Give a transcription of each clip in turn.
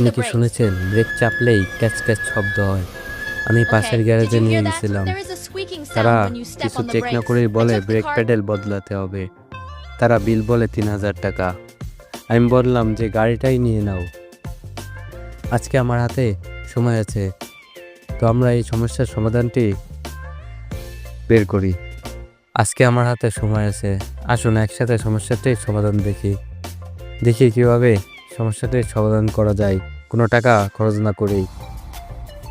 আপনি কি শুনেছেন? ব্রেক চাপলেই ক্যাচ ক্যাচ শব্দ হয়। আমি পাশের গ্যারেজে নিয়ে গেছিলাম। তারা কিছু চেক না করেই বলে ব্রেক প্যাডেল বদলাতে হবে। তারা বিল বলে তিন হাজার টাকা। আমি বললাম যে গাড়িটাই নিয়ে নাও। আজকে আমার হাতে সময় আছে। তো আমরা এই সমস্যার সমাধানটি বের করি। আজকে আমার হাতে সময় আছে। আসুন একসাথে সমস্যাটির সমাধান দেখি। দেখি কীভাবে সমস্যাটির সমাধান করা যায়, কোনো টাকা খরচ না করেই।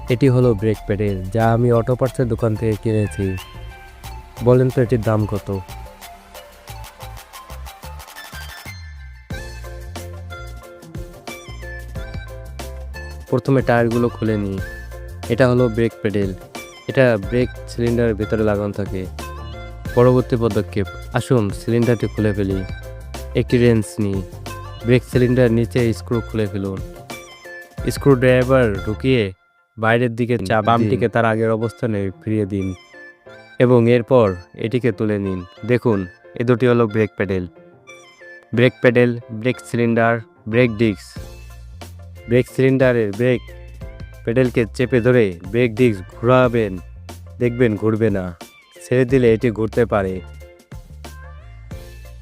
এটি হলো ব্রেক প্যাডেল, যা আমি অটো পার্টসের দোকান থেকে কিনেছি। বলেন তো এটির দাম কত? প্রথমে টায়ারগুলো খুলে নিই। এটা হলো ব্রেক প্যাডেল। এটা ব্রেক সিলিন্ডারের ভেতরে লাগানো থাকে। পরবর্তী পদক্ষেপ, আসুন সিলিন্ডারটি খুলে ফেলি। একটি রেঞ্জ নিই। ব্রেক সিলিন্ডার নিচে স্ক্রু খুলে ফেলুন। স্ক্রু ড্রাইভার ঢুকিয়ে বাইরের দিকে চা বামটিকে তার আগের অবস্থানে ফিরিয়ে দিন এবং এরপর এটিকে তুলে নিন। দেখুন, এ দুটি হলো brake pedal. Brake pedal, brake cylinder, brake disc. Brake সিলিন্ডারের ব্রেক প্যাডেলকে চেপে ধরে ব্রেক ডিস্ক ঘোরাবেন। দেখবেন ঘুরবে না। ছেড়ে দিলে এটি ঘুরতে পারে।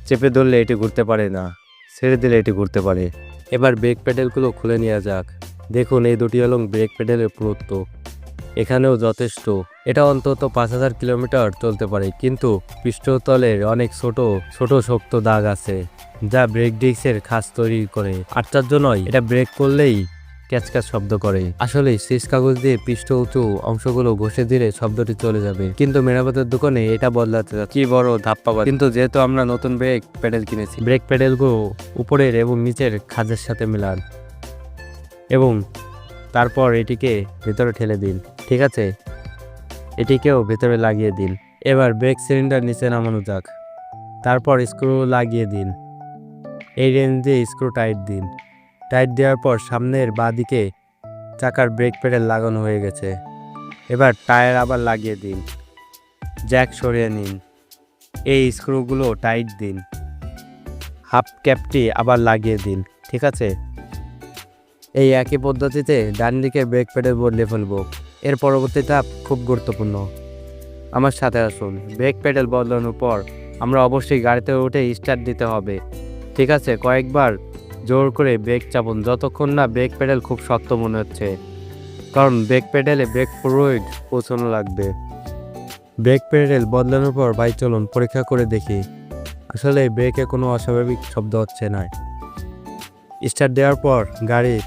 চেপে ধরলে এটি ঘুরতে পারে না। ছেড়ে দিলে এটি ঘুরতে পারে। এবার ব্রেক প্যাডেলগুলো খুলে নেওয়া যাক। দেখুন, এই দুটি হল ব্রেক প্যাডেলের পুরুত্ব। এখানেও যথেষ্ট। এটা অন্তত পাঁচ হাজার কিলোমিটার চলতে পারে, কিন্তু পৃষ্ঠতলের অনেক ছোট ছোট শক্ত দাগ আছে, যা ব্রেক ডিস্কের খাস তৈরি করে। আটটার জন্যই এটা ব্রেক করলেই ক্যাচ ক্যাচ শব্দ করে। আসলে সিস কাগজ দিয়ে পৃষ্ঠ উঁচু অংশগুলো ঘষে দিলে শব্দটি চলে যাবে। কিন্তু মেরামতের দোকানে এটা বদলাতে কি বড় ধাপ্পাবাদ কিন্তু যেহেতু আমরা নতুন ব্রেক প্যাডেল কিনেছি। ব্রেক প্যাডেলগুলো উপরের এবং নিচের খাজের সাথে মেলান। এবং তারপর এটিকে ভেতরে ঠেলে দিন। ঠিক আছে? এটিকেও ভেতরে লাগিয়ে দিন। এবার ব্রেক সিলিন্ডার নিচে নামানো যাক। তারপর স্ক্রু লাগিয়ে দিন। এই রেঞ্জ দিয়ে স্ক্রু টাইট দিন। টাইট দেওয়ার পর সামনের বাঁ দিকে চাকার ব্রেক প্যাডেল লাগানো হয়ে গেছে। এবার টায়ার আবার লাগিয়ে দিন। জ্যাক সরিয়ে নিন। এই স্ক্রুগুলো টাইট দিন। হাফ ক্যাপটি আবার লাগিয়ে দিন, ঠিক আছে? এই একই পদ্ধতিতে ডান দিকে ব্রেক প্যাডেল বদলে ফেলব। এর পরবর্তী ধাপ খুব গুরুত্বপূর্ণ। আমার সাথে আসুন। ব্রেক প্যাডেল বদলানোর পর আমরা অবশ্যই গাড়িতে উঠে স্টার্ট দিতে হবে। ঠিক আছে, কয়েকবার জোর করে ব্রেক চাপুন। যতক্ষণ না ব্রেক প্যাডেল খুব শক্ত মনে হচ্ছে। কারণ ব্রেক প্যাডেলে ব্রেক ফ্লুইড পৌঁছানো লাগবে। ব্রেক প্যাডেল বদলানোর পর বাইক চলুন, পরীক্ষা করে দেখি। আসলে ব্রেকে কোনো অস্বাভাবিক শব্দ হচ্ছে না। স্টার্ট দেওয়ার পর গাড়ি